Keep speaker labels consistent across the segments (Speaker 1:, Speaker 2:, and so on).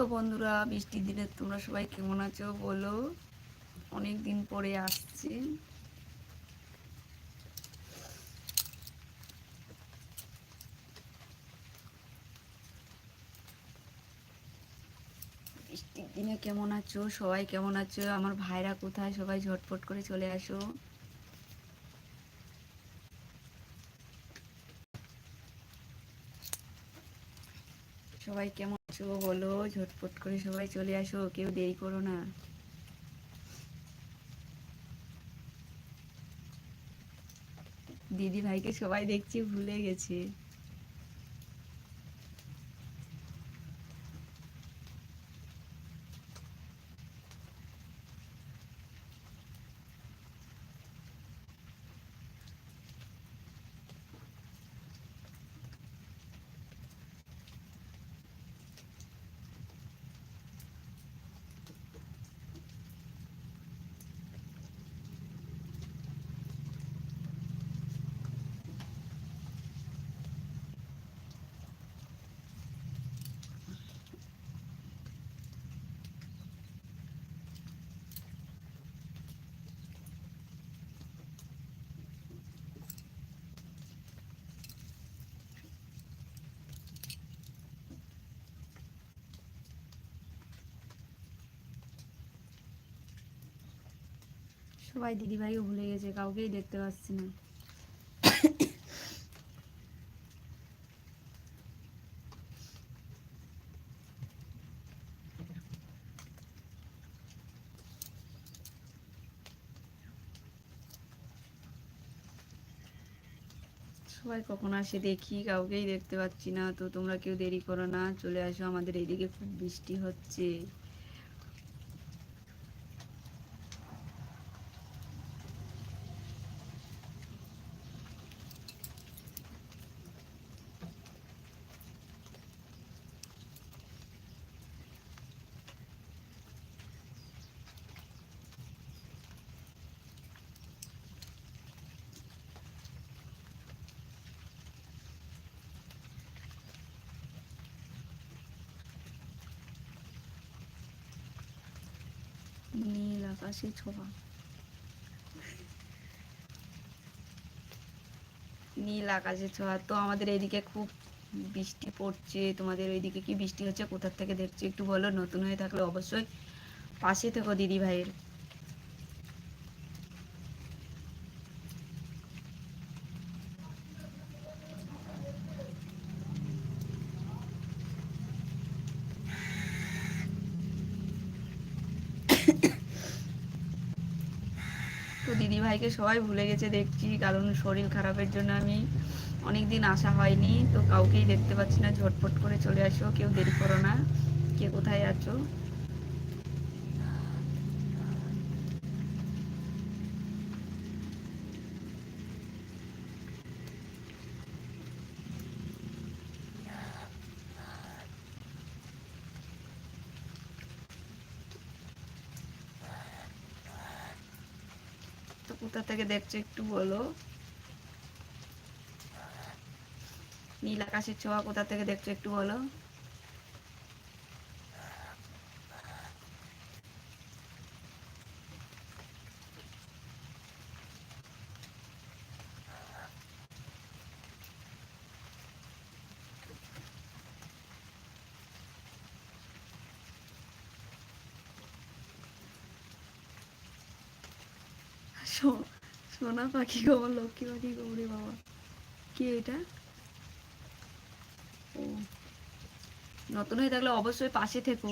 Speaker 1: তো বন্ধুরা বৃষ্টির দিনে তোমরা সবাই কেমন আছো বলো? অনেক দিন পরে আসছি। বৃষ্টির দিনে কেমন আছো? সবাই কেমন আছো? আমার ভাইরা কোথায়? সবাই ঝটপট করে চলে আসো। সবাই কেমন আছো বলো, ঝটপট করে সবাই চলে আসো, কেউ দেরি করো না। দিদি ভাইকে সবাই দেখছি, ভুলে গেছে। সবাই দিদি ভাইকে ভুলে গেছে, কাউকেই দেখতে পাচ্ছি না। সবাই কখন আসে দেখি, কাউকেই দেখতে পাচ্ছি না। তো তোমরা কেউ দেরি করো না, চলে আসো, আমাদের এইদিকে খুব বৃষ্টি হচ্ছে। নীল আকাশে ছোঁয়া নীল আকাশে ছোঁয়া। তো আমাদের এইদিকে খুব বৃষ্টি পড়ছে। তোমাদের ওইদিকে কি বৃষ্টি হচ্ছে? কোথার থেকে দেখছ? একটু বলো। নতুন হয়ে থাকলে অবশ্যই পাশে থেকো দিদি ভাইয়ের ভাইকে সবাই ভুলে গেছে দেখছি, কারণ শরীর খারাপের জন্য আমি অনেক দিন আসা হয়নি, তো কাউকেই দেখতে পাচ্ছি না, ঝটপট করে চলে আসো, কেউ দেরি করো না, কে কোথায় আছো তো কোথা থেকে দেখছ একটু বলো। নীল আকাশের ছোঁয়া কোথা থেকে দেখছ একটু বলো। শো- সোনা পাখি গো লক্ষ্মী পাখি গো বাবা। কি এটা? ও। নতুন হয়ে থাকলে অবশ্যই পাশে থেকো।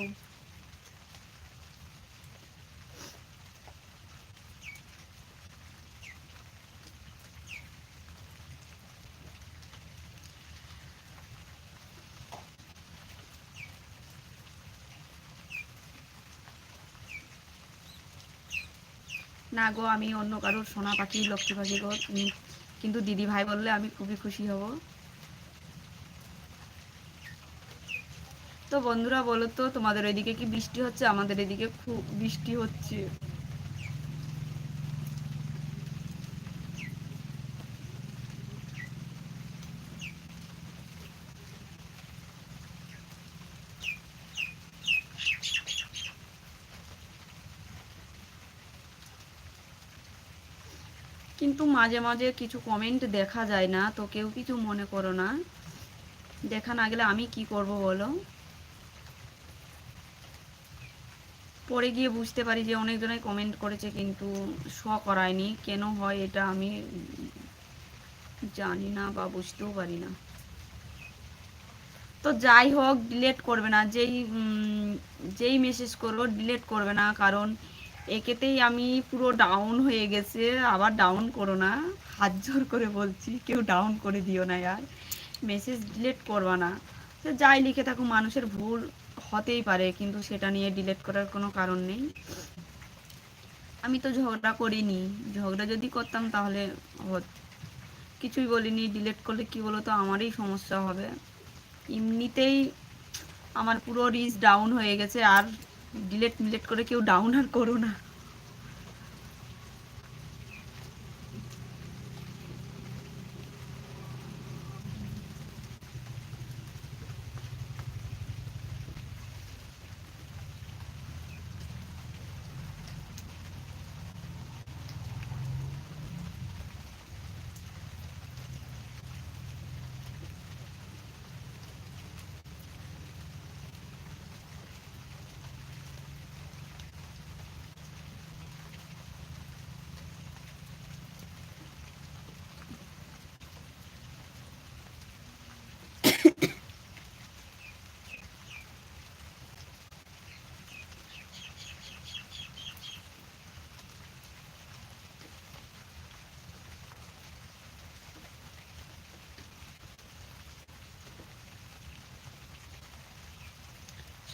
Speaker 1: না গো, আমি অন্য কারোর সোনা পাখি, লক্ষ্মী পাখি গো কিন্তু দিদি ভাই বললে আমি খুবই খুশি হব। তো বন্ধুরা বলো তো, তোমাদের ওইদিকে কি বৃষ্টি হচ্ছে? আমাদের এদিকে খুব বৃষ্টি হচ্ছে। কিন্তু মাঝে মাঝে কিছু কমেন্ট দেখা যায় না, তো কেউ কিছু মনে করো না। দেখা না গেলে আমি কি করব বলো? পরে গিয়ে বুঝতে পারি যে অনেকজনাই কমেন্ট করেছে কিন্তু শ করায়নি। কেন হয় এটা আমি জানি না বা বুঝতেও পারি না। তো যাই হোক ডিলেট করবে না। যেই যেই মেসেজ করব ডিলেট করবে না। কারণ একেতেই আমি পুরো ডাউন হয়ে গেছে, আবার ডাউন করো না। হাত জোর করে বলছি, কেউ ডাউন করে দিও না আর। মেসেজ ডিলেট করবা না। তো যাই লিখে থাকো মানুষের ভুল হতেই পারে, কিন্তু সেটা নিয়ে ডিলেট করার কোনো কারণ নেই। আমি তো ঝগড়া করিনি। ঝগড়া যদি করতাম তাহলে কিছুই বলিনি ডিলেট করলে কি বলো তো আমারই সমস্যা হবে। এমনিতেই আমার পুরো রিচ ডাউন হয়ে গেছে, আর ডিলেট মিলেট করে কেউ ডাউন আর করো না।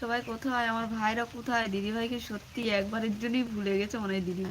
Speaker 1: সবাই কোথায়? আমার ভাইরা কোথায়? দিদিভাইকে সত্যি একবারের জন্যই ভুলে গেছে মনে হয় দিদি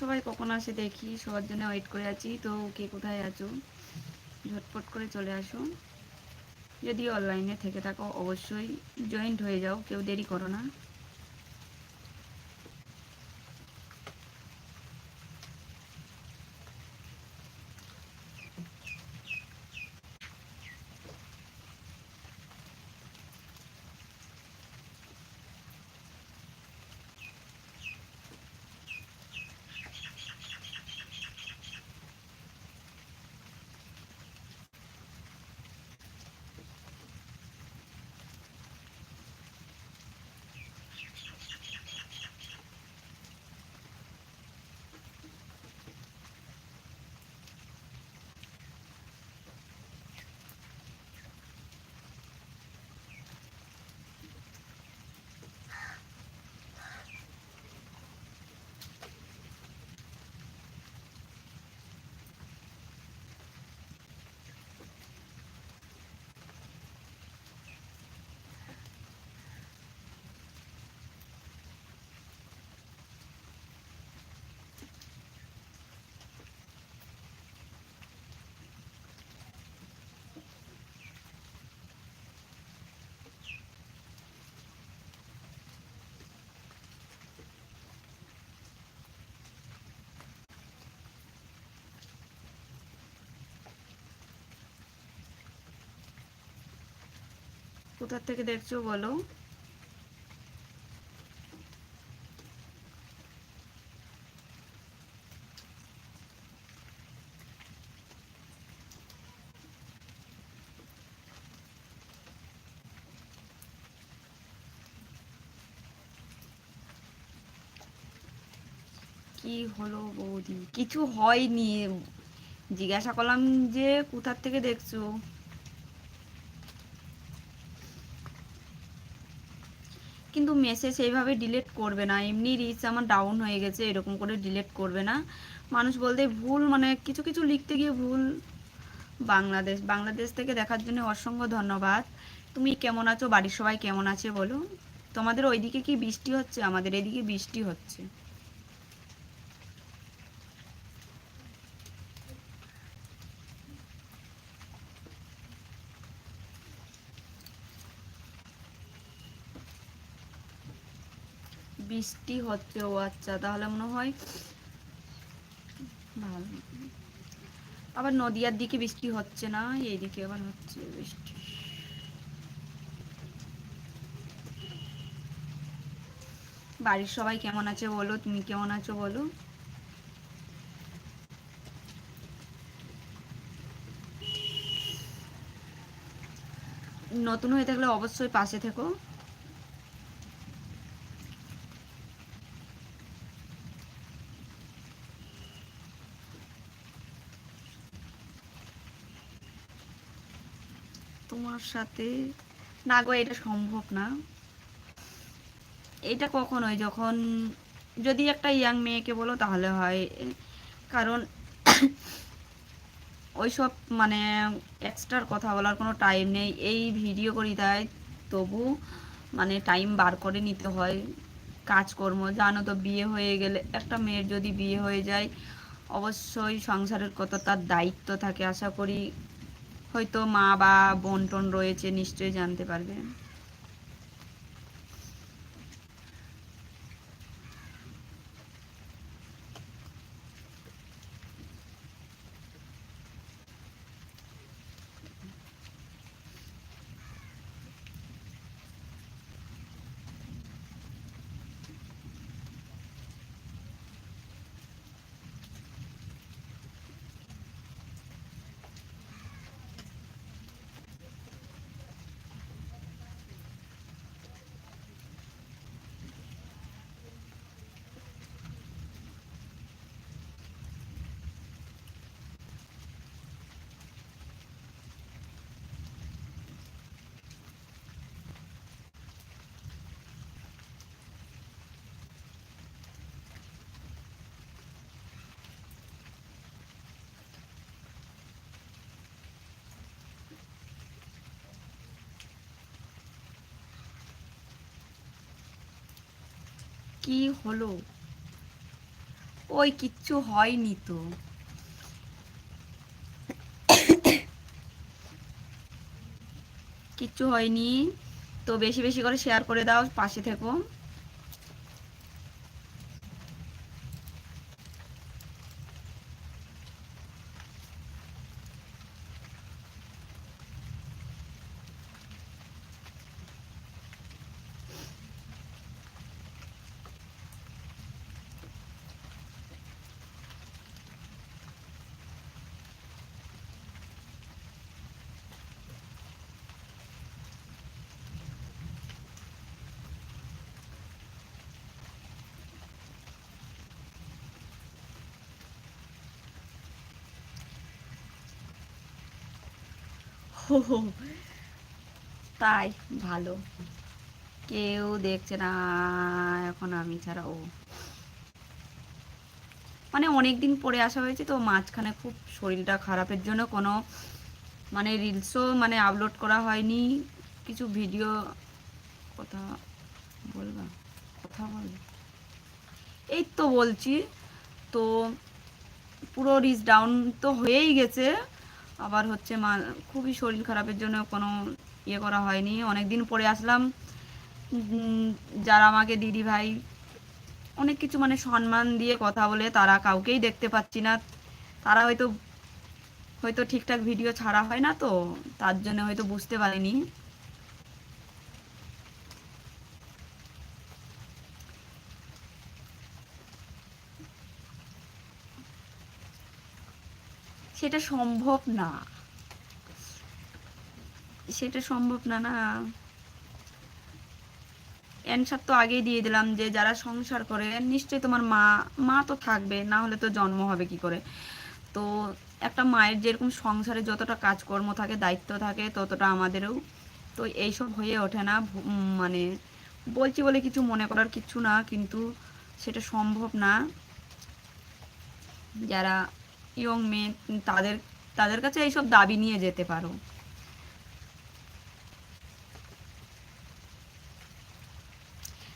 Speaker 1: সবাই কখন আসে দেখি, সবার জন্য ওয়েট করে আছি। তো কে কোথায় আছো? ঝটপট করে চলে আসো। যদি অনলাইনে থেকে থাকো, অবশ্যই জয়েন্ট হয়ে যাও, কেউ দেরি করো না। কোথার থেকে দেখছ বলো? কি হলো বৌদি? কিছু হয়নি। জিজ্ঞাসা করলাম যে কোথার থেকে দেখছ কিন্তু মেসেজ সেইভাবে ডিলেট করবে না। এমনি রিচ আমার ডাউন হয়ে গেছে, এরকম করে ডিলেট করবে না। মানুষ বলতে ভুল মানে কিছু কিছু লিখতে গিয়ে ভুল। বাংলাদেশ বাংলাদেশ থেকে দেখার জন্য অসংখ্য ধন্যবাদ। তুমি কেমন আছো? বাড়ির সবাই কেমন আছে বলো? তোমাদের ওইদিকে কি বৃষ্টি হচ্ছে? আমাদের এদিকে বৃষ্টি হচ্ছে। বৃষ্টি হচ্ছে, ও আচ্ছা তাহলে মনে হয় ভালো। আবার নদিয়ার দিকে বৃষ্টি হচ্ছে না, এইদিকে আবার হচ্ছে বৃষ্টি। বাড়ির সবাই কেমন আছে বলো? তুমি কেমন আছো বলো? নতুন হয়ে থাকলে অবশ্যই পাশে থেকো। তোমার সাথে? না গো, এটা সম্ভব না। এটা কখন কখনোই, যখন যদি একটা ইয়াং মেয়েকে বলো তাহলে হয়। কারণ ওইসব মানে এক্সট্রার কথা বলার কোনো টাইম নেই। এই ভিডিও করি তাই তবু মানে টাইম বার করে নিতে হয়। কাজকর্ম, জানো তো, বিয়ে হয়ে গেলে একটা মেয়ের যদি বিয়ে হয়ে যায়, অবশ্যই সংসারের কত তার দায়িত্ব থাকে আশা করি। হয়তো মা বা বোন টোন রয়েছে নিশ্চয়ই জানতে পারবে। কি হলো? ওই কিচ্ছু হয়নি তো। কিচ্ছু হয়নি। তো বেশি বেশি করে শেয়ার করে দাও, পাশে থেকো। তাই, ভালো। কেউ দেখছে না, এখন আমি ছাড়া ও। মানে অনেক দিন পরে আসা হয়েছে তো, মাঝখানে খুব শরীরটা খারাপের জন্য কোনো মানে রিলসও মানে আপলোড করা হয়নি। কিছু ভিডিও কথা বলবা? কথা বল। এই তো বলছি, তো পুরো রিচ ডাউন তো হয়েই গেছে। আবার হচ্ছে মা, খুবই শরীর খারাপের জন্য কোনো ইয়ে করা হয়নি। অনেক দিন পরে আসলাম। যারা আমাকে দিদি ভাই, অনেক কিছু মানে সম্মান দিয়ে কথা বলে, তারা কাউকেই দেখতে পাচ্ছি না। তারা হয়তো হয়তো ঠিকঠাক ভিডিও ছাড়া হয় না তো, তার জন্য হয়তো বুঝতে পারিনি। সেটা সম্ভব না। সেটা সম্ভব না না। অ্যান্সার তো আগেই দিয়ে দিলাম যে যারা সংসার করে, নিশ্চয়ই তোমার মা মা তো থাকবে, না হলে তো জন্ম হবে কি করে? তো একটা মায়ের যেরকম সংসারে যতটা কাজকর্ম থাকে, দায়িত্ব থাকে, ততটা আমাদেরও। তো এইসব হয়ে ওঠে না মানে বলছি বলে কিছু মনে করার কিছু না, কিন্তু সেটা সম্ভব না। যারা ইয়ং মেয়ে, তাদের তাদের কাছে এইসব দাবি নিয়ে যেতে পারো।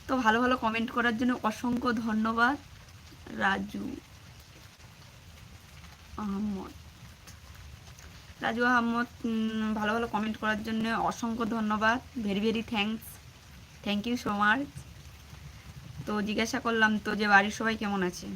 Speaker 1: তো ভালো ভালো কমেন্ট করার জন্য অসংখ্য ধন্যবাদ, রাজু আহমদ। রাজু আহমদ ভালো ভালো কমেন্ট করার জন্য অসংখ্য ধন্যবাদ। Very very thanks thank you so much তো জিজ্ঞাসা করলাম, তো যে বাড়ির সবাই কেমন আছে?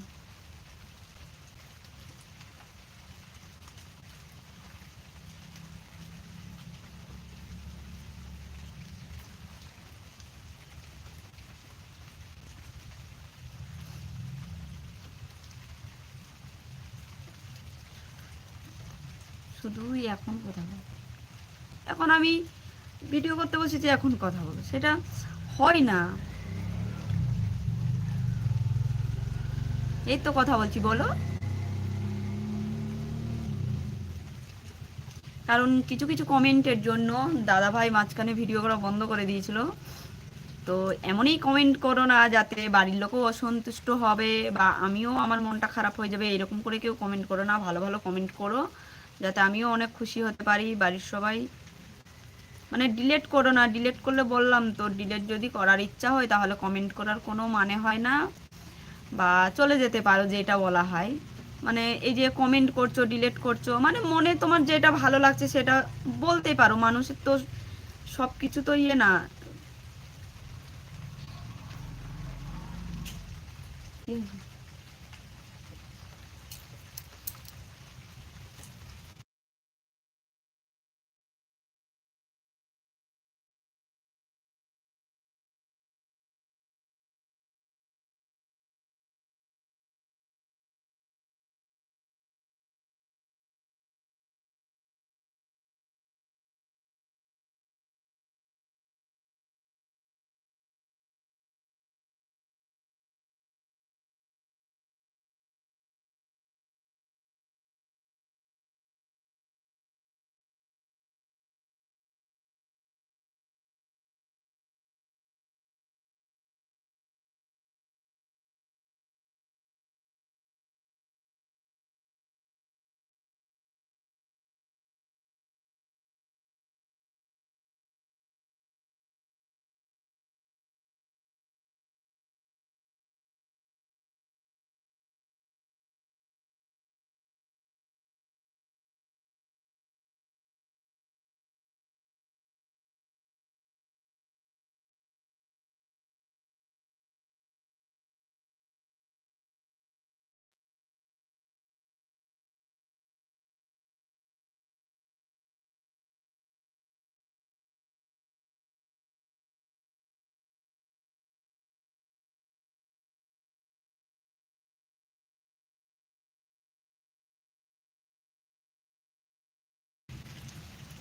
Speaker 1: শুধুই এখন কথা বলব। এখন আমি ভিডিও করতে বলছি যে এখন কথা বলব। সেটা হয় না। এই তো কথা বলছি, বলো। কারণ কিছু কিছু কমেন্টের জন্য দাদা ভাই মাঝখানে ভিডিও করা বন্ধ করে দিয়েছিল। তো এমনই কমেন্ট করো না যাতে বাড়ির লোকও অসন্তুষ্ট হবে বা আমিও আমার মনটা খারাপ হয়ে যাবে, এরকম করে কেউ কমেন্ট করো না, ভালো ভালো কমেন্ট করো। যাতে আমিও অনেক খুশি হতে পারি, বাড়ির সবাই। মানে ডিলেট করো না ডিলেট করলে বললাম তো ডিলেট যদি করার ইচ্ছা হয় তাহলে কমেন্ট করার কোনো মানে হয় না। বা চলে যেতে পারো যেটা বলা হয়। মানে এই যে কমেন্ট করছ ডিলেট করছ মানে মনে তোমার যেটা ভালো লাগছে সেটা বলতে পারো। মানুষের তো সব কিছু তো ইয়ে না।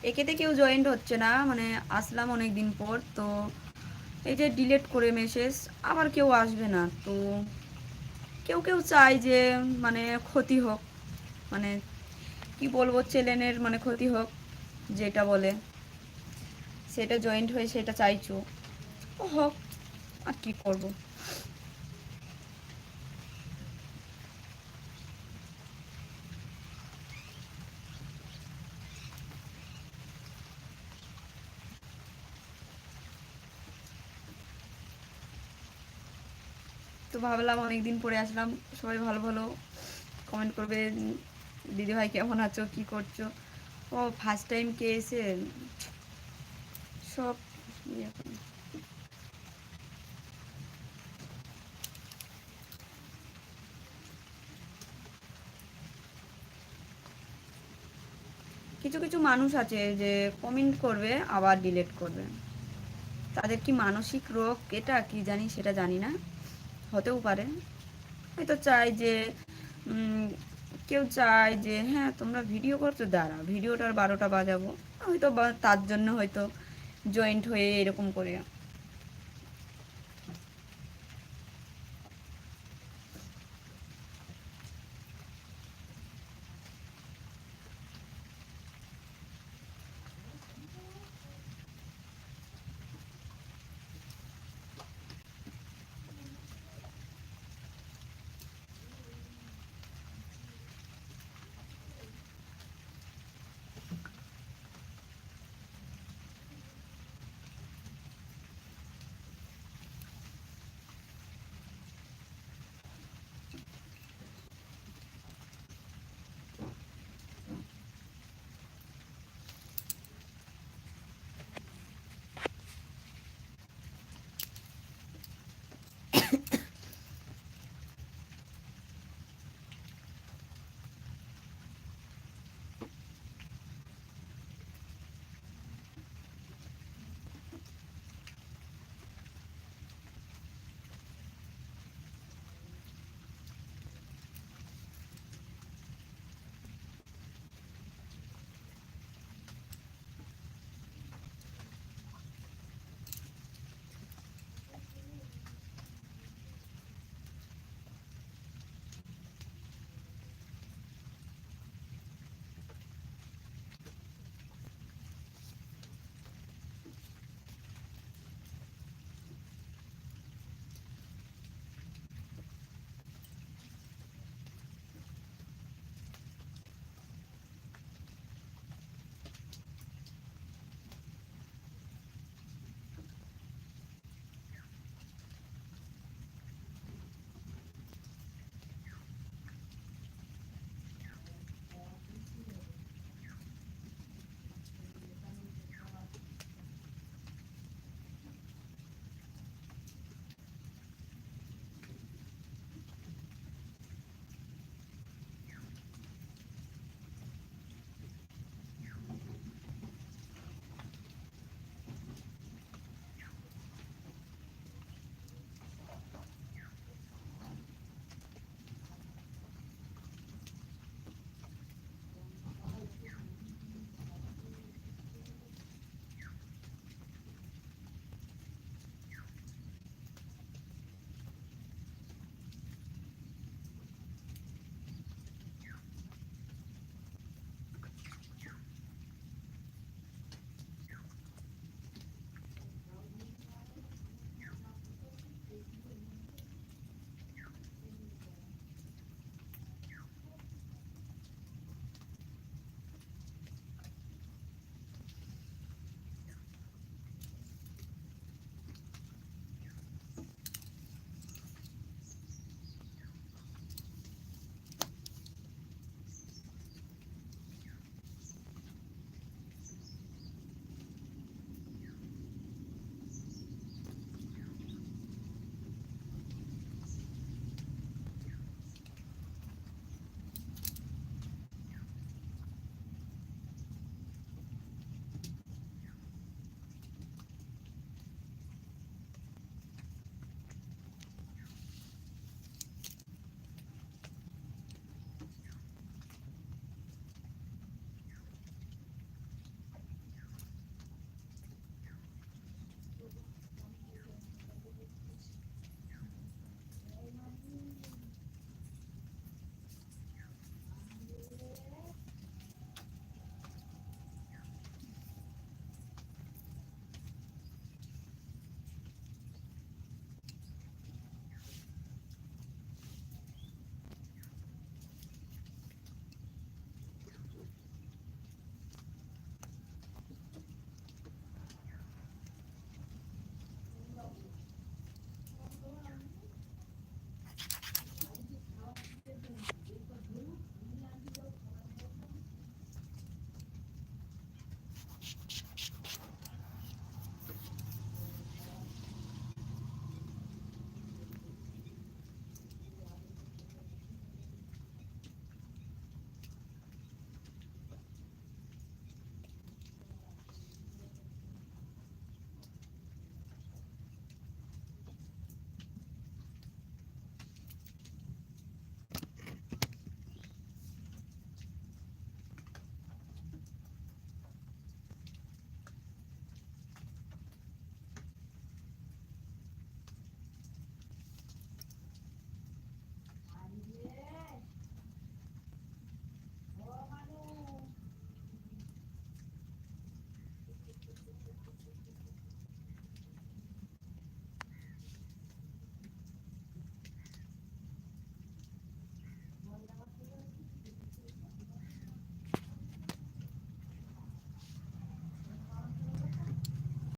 Speaker 1: একেতে কেউ জয়েন্ট হচ্ছে না মানে আসলাম অনেক দিন পর, তো এই যে ডিলেট করে মেসেজ আবার কেউ আসবে না, তো কেউ কেউ চায় যে মানে ক্ষতি হোক মানে কি বলব, ছেলেনের মানে ক্ষতি হোক, যেটা বলে, সেটা জয়েন্ট হয়ে সেটা চাইছো, হোক, আর কি করব। তো ভাবলাম অনেকদিন পরে আসলাম। সবাই ভালো ভালো কমেন্ট করবে দিদি ভাই কেমন আছো, কি করছ? ও ফার্স্ট টাইম কে এসে সব ইয়ে কিছু কিছু মানুষ আছে যে কমেন্ট করবে, আবার ডিলেট করবে। তাদের কি মানসিক রোগ, এটা কি জানি সেটা জানি না। হতেও পারে। হয়তো চাই যে কেউ চায় যে হ্যাঁ তোমরা ভিডিও করছ দাঁড়া ভিডিওটার বারোটা বাজাবো। হয়তো তার জন্য হয়তো জয়েন্ট হয়ে এরকম করে